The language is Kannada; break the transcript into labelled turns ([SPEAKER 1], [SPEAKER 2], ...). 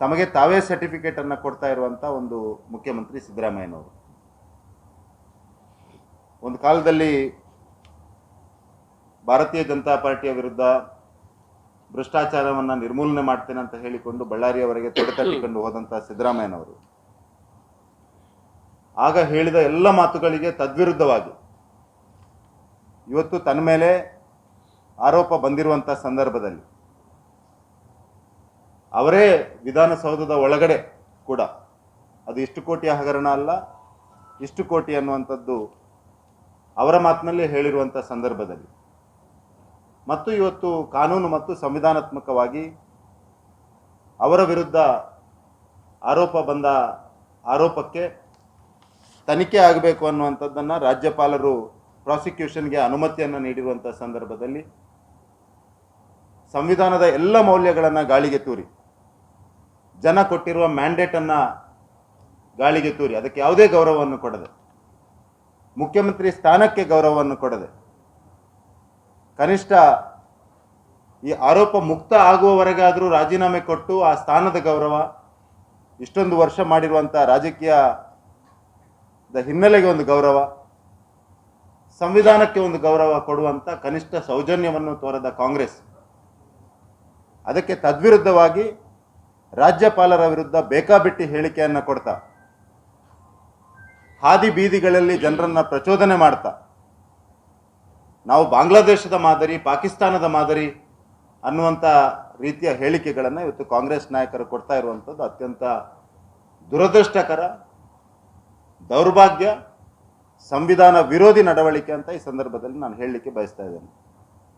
[SPEAKER 1] ತಮಗೆ ತಾವೇ ಸರ್ಟಿಫಿಕೇಟನ್ನು ಕೊಡ್ತಾ ಇರುವಂಥ ಒಂದು ಮುಖ್ಯಮಂತ್ರಿ ಸಿದ್ದರಾಮಯ್ಯನವರು. ಒಂದು ಕಾಲದಲ್ಲಿ ಭಾರತೀಯ ಜನತಾ ಪಾರ್ಟಿಯ ವಿರುದ್ಧ ಭ್ರಷ್ಟಾಚಾರವನ್ನು ನಿರ್ಮೂಲನೆ ಮಾಡ್ತೇನೆ ಅಂತ ಹೇಳಿಕೊಂಡು ಬಳ್ಳಾರಿಯವರೆಗೆ ತೊಡೆತಟ್ಟಿಕೊಂಡು ಹೋದಂಥ ಸಿದ್ದರಾಮಯ್ಯನವರು. ಆಗ ಹೇಳಿದ ಎಲ್ಲ ಮಾತುಗಳಿಗೆ ತದ್ವಿರುದ್ಧವಾಗಿ ಇವತ್ತು ತನ್ನ ಮೇಲೆ ಆರೋಪ ಬಂದಿರುವಂಥ ಸಂದರ್ಭದಲ್ಲಿ ಅವರೇ ವಿಧಾನಸೌಧದ ಒಳಗಡೆ ಕೂಡ. ಅದು ಇಷ್ಟು ಕೋಟಿಯ ಹಗರಣ ಅಲ್ಲ, ಇಷ್ಟು ಕೋಟಿ ಅನ್ನುವಂಥದ್ದು ಅವರ ಮಾತಿನಲ್ಲಿ ಹೇಳಿರುವಂಥ ಸಂದರ್ಭದಲ್ಲಿ. ಮತ್ತು ಇವತ್ತು ಕಾನೂನು ಮತ್ತು ಸಂವಿಧಾನಾತ್ಮಕವಾಗಿ ಅವರ ವಿರುದ್ಧ ಆರೋಪ ಬಂದ ಆರೋಪಕ್ಕೆ ತನಿಖೆ ಆಗಬೇಕು ಅನ್ನುವಂಥದ್ದನ್ನು ರಾಜ್ಯಪಾಲರು ಪ್ರಾಸಿಕ್ಯೂಷನ್ಗೆ ಅನುಮತಿಯನ್ನು ನೀಡಿರುವಂಥ ಸಂದರ್ಭದಲ್ಲಿ ಸಂವಿಧಾನದ ಎಲ್ಲ ಮೌಲ್ಯಗಳನ್ನು ಗಾಳಿಗೆ ತೂರಿ. ಜನ ಕೊಟ್ಟಿರುವ ಮ್ಯಾಂಡೇಟನ್ನು ಗಾಳಿಗೆ ತೂರಿ, ಅದಕ್ಕೆ ಯಾವುದೇ ಗೌರವವನ್ನು ಕೊಡದೆ, ಮುಖ್ಯಮಂತ್ರಿ ಸ್ಥಾನಕ್ಕೆ ಗೌರವವನ್ನು ಕೊಡದೆ, ಕನಿಷ್ಠ ಈ ಆರೋಪ ಮುಕ್ತ ಆಗುವವರೆಗಾದರೂ ರಾಜೀನಾಮೆ ಕೊಟ್ಟು ಆ ಸ್ಥಾನದ ಗೌರವ ಇಷ್ಟೊಂದು ವರ್ಷ ಮಾಡಿರುವಂಥ ರಾಜಕೀಯದ ಹಿನ್ನೆಲೆಗೆ ಒಂದು ಗೌರವ, ಸಂವಿಧಾನಕ್ಕೆ ಒಂದು ಗೌರವ ಕೊಡುವಂಥ ಕನಿಷ್ಠ ಸೌಜನ್ಯವನ್ನು ತೋರದ ಕಾಂಗ್ರೆಸ್. ಅದಕ್ಕೆ ತದ್ವಿರುದ್ಧವಾಗಿ ರಾಜ್ಯಪಾಲರ ವಿರುದ್ಧ ಬೇಕಾಬಿಟ್ಟಿ ಹೇಳಿಕೆಯನ್ನು ಕೊಡ್ತಾ, ಹಾದಿ ಬೀದಿಗಳಲ್ಲಿ ಜನರನ್ನು ಪ್ರಚೋದನೆ ಮಾಡ್ತಾ, ನಾವು ಬಾಂಗ್ಲಾದೇಶದ ಮಾದರಿ, ಪಾಕಿಸ್ತಾನದ ಮಾದರಿ ಅನ್ನುವಂಥ ರೀತಿಯ ಹೇಳಿಕೆಗಳನ್ನು ಇವತ್ತು ಕಾಂಗ್ರೆಸ್ ನಾಯಕರು ಕೊಡ್ತಾ ಇರುವಂಥದ್ದು ಅತ್ಯಂತ ದುರದೃಷ್ಟಕರ, ದೌರ್ಭಾಗ್ಯ, ಸಂವಿಧಾನ ವಿರೋಧಿ ನಡವಳಿಕೆ ಅಂತ ಈ ಸಂದರ್ಭದಲ್ಲಿ ನಾನು ಹೇಳಲಿಕ್ಕೆ ಬಯಸ್ತಾ ಇದ್ದೇನೆ.